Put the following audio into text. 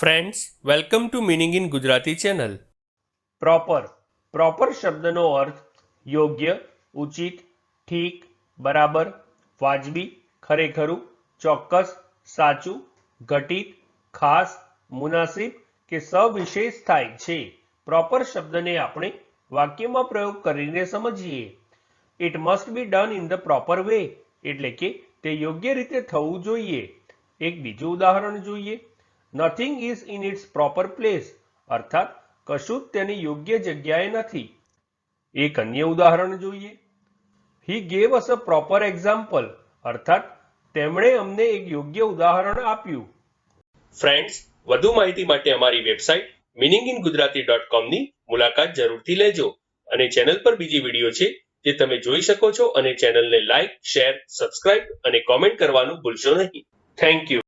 Friends welcome to meaning in Gujarati channel proper proper શબ્દનો અર્થ યોગ્ય, ઉચિત, ઠીક, બરાબર, વાજબી, ખરેખરું, ચોક્કસ, સાચું, ઘટિત, ખાસ, મુનાસિબ કે સવિશેષ થાય છે. પ્રોપર શબ્દને આપણે વાક્યમાં પ્રયોગ કરીને સમજીએ. It must be done in the proper way એટલે કે તે યોગ્ય રીતે થવું જોઈએ. એક બીજું ઉદાહરણ જોઈએ. Nothing is in its proper place અર્થાત કશું જ તેની યોગ્ય જગ્યાએ નથી. એક અન્ય ઉદાહરણ જોઈએ. He gave us a proper example અર્થાત, તેમણે અમને એક યોગ્ય ઉદાહરણ આપ્યું. ફ્રેન્ડ્સ વધુ માહિતી માટે અમારી website meaning in Gujarati dot કોમની મુલાકાત જરૂરથી લેજો અને ચેનલ પર બીજી વીડિયો છે જે તમે જોઈ શકો છો અને ચેનલને લાઇક શેર સબસ્ક્રાઇબ અને કોમેન્ટ કરવાનું ભૂલશો નહીં. Thank you